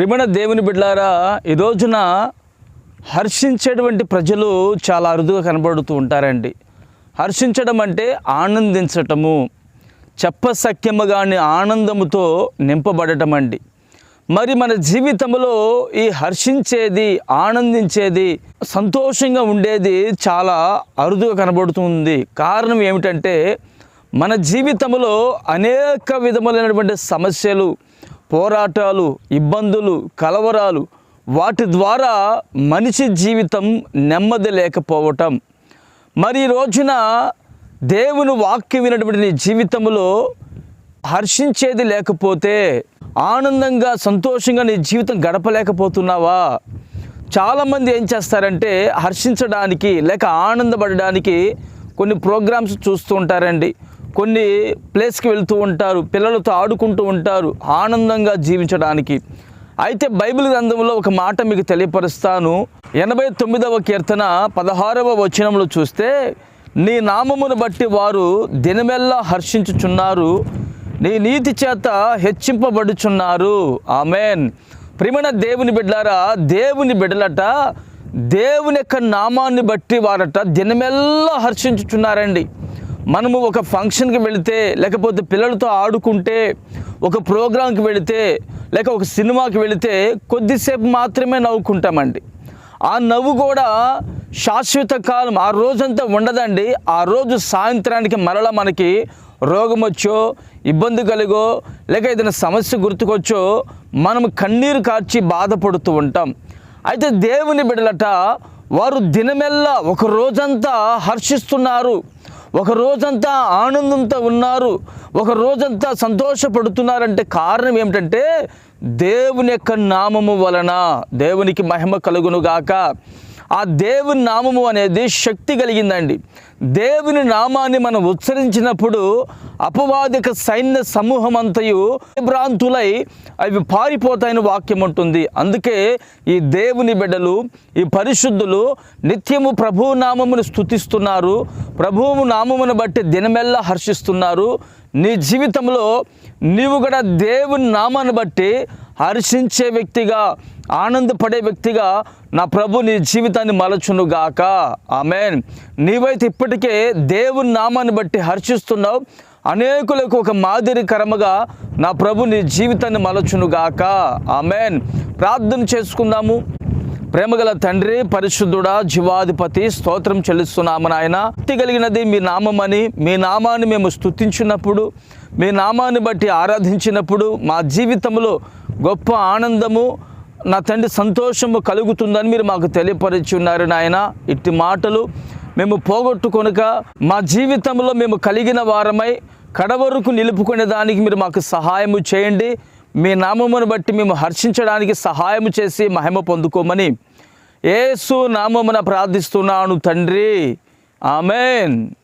ప్రిమణ దేవుని బిడ్లారా ఈ రోజున హర్షించేటువంటి ప్రజలు చాలా అరుదుగా కనబడుతూ ఉంటారండి. హర్షించడం అంటే ఆనందించటము చెప్పసఖ్యముగాని ఆనందముతో నింపబడటం అండి. మరి మన జీవితంలో ఈ హర్షించేది ఆనందించేది సంతోషంగా ఉండేది చాలా అరుదుగా కనబడుతుంది కారణం ఏమిటంటే మన జీవితంలో అనేక విధములైనటువంటి సమస్యలు పోరాటాలు ఇబ్బందులు కలవరాలు వాటి ద్వారా మనిషి జీవితం నెమ్మది లేకపోవటం. మరి ఈ రోజున దేవుని వాక్యం వినటువంటి నీ జీవితంలో హర్షించేది లేకపోతే ఆనందంగా సంతోషంగా నీ జీవితం గడపలేకపోతున్నావా? చాలామంది ఏం చేస్తారంటే హర్షించడానికి లేక ఆనందపడడానికి కొన్ని ప్రోగ్రామ్స్ చూస్తూ ఉంటారండి. కొన్ని ప్లేస్కి వెళ్తూ ఉంటారు పిల్లలతో ఆడుకుంటూ ఉంటారు ఆనందంగా జీవించడానికి. అయితే బైబిల్ గ్రంథంలో ఒక మాట మీకు తెలియపరుస్తాను. ఎనభై తొమ్మిదవ కీర్తన పదహారవ వచనంలో చూస్తే నీ నామమును బట్టి వారు దినమెల్లా హర్షించుచున్నారు నీ నీతి చేత హెచ్చింపబడుచున్నారు. ఆమెన్. ప్రిమణ దేవుని బిడ్డలారా దేవుని బిడ్డలట దేవుని యొక్క నామాన్ని బట్టి వారట దినమెల్లా హర్షించుచున్నారండి. మనము ఒక ఫంక్షన్కి వెళితే లేకపోతే పిల్లలతో ఆడుకుంటే ఒక ప్రోగ్రాంకి వెళితే లేక ఒక సినిమాకి వెళితే కొద్దిసేపు మాత్రమే నవ్వుకుంటామండి. ఆ నవ్వు కూడా శాశ్వత కాలం ఆ రోజంతా ఉండదండి. ఆ రోజు సాయంత్రానికి మరలా మనకి రోగం వచ్చో ఇబ్బంది కలిగో లేక ఏదైనా సమస్య గుర్తుకొచ్చో మనం కన్నీరు కార్చి బాధపడుతూ ఉంటాం. అయితే దేవుని బిడలట వారు దినమెల్లా ఒక రోజంతా హర్షిస్తున్నారు. ఒక రోజంతా ఆనందంతో ఉన్నారు ఒక రోజంతా సంతోషపడుతున్నారంటే కారణం ఏమిటంటే దేవుని యొక్క నామము వలన దేవునికి మహిమ కలుగును గాక ఆ దేవుని నామము అనేది శక్తి కలిగిందండి. దేవుని నామాన్ని మనం ఉచ్చరించినప్పుడు అపవాదిక సైన్య సమూహం అంతయు భ్రాంతులై అవి పారిపోతాయని వాక్యం ఉంటుంది అందుకే ఈ దేవుని బిడ్డలు ఈ పరిశుద్ధులు నిత్యము ప్రభువు నామమును స్థుతిస్తున్నారు ప్రభువు నామమును బట్టి దినమెల్లా హర్షిస్తున్నారు. నీ జీవితంలో నీవు కూడా దేవుని నామాన్ని బట్టి హర్షించే వ్యక్తిగా ఆనందపడే వ్యక్తిగా నా ప్రభు నీ జీవితాన్ని మలచునుగాక ఆమెన్. నీవైతే ఇప్పటికే దేవుని నామాన్ని బట్టి హర్షిస్తున్నావు. అనేకులకు ఒక మాదిరికరముగా నా ప్రభు నీ జీవితాన్ని మలచునుగాక. ఆమెన్. ప్రార్థన చేసుకుందాము. ప్రేమగల తండ్రి పరిశుద్ధుడా జీవాధిపతి స్తోత్రం చెల్లిస్తున్నాము నాయన. భక్తి కలిగినది మీ నామమని మీ నామాన్ని మేము స్తుతించినప్పుడు మీ నామాన్ని బట్టి ఆరాధించినప్పుడు మా జీవితంలో గొప్ప ఆనందము నా తండ్రి సంతోషము కలుగుతుందని మీరు మాకు తెలియపరిచి ఉన్నారు నాయన. ఇట్టి మాటలు మేము పోగొట్టుకొనక మా జీవితంలో మేము కలిగిన వారమై కడవరకు నిలుపుకునే దానికి మీరు మాకు సహాయము చేయండి. మీ నామమును బట్టి మేము హర్షించడానికి సహాయము చేసి మహిమ పొందుకోమని ఏసు నామమున ప్రార్థిస్తున్నాను తండ్రి. ఆమెన్.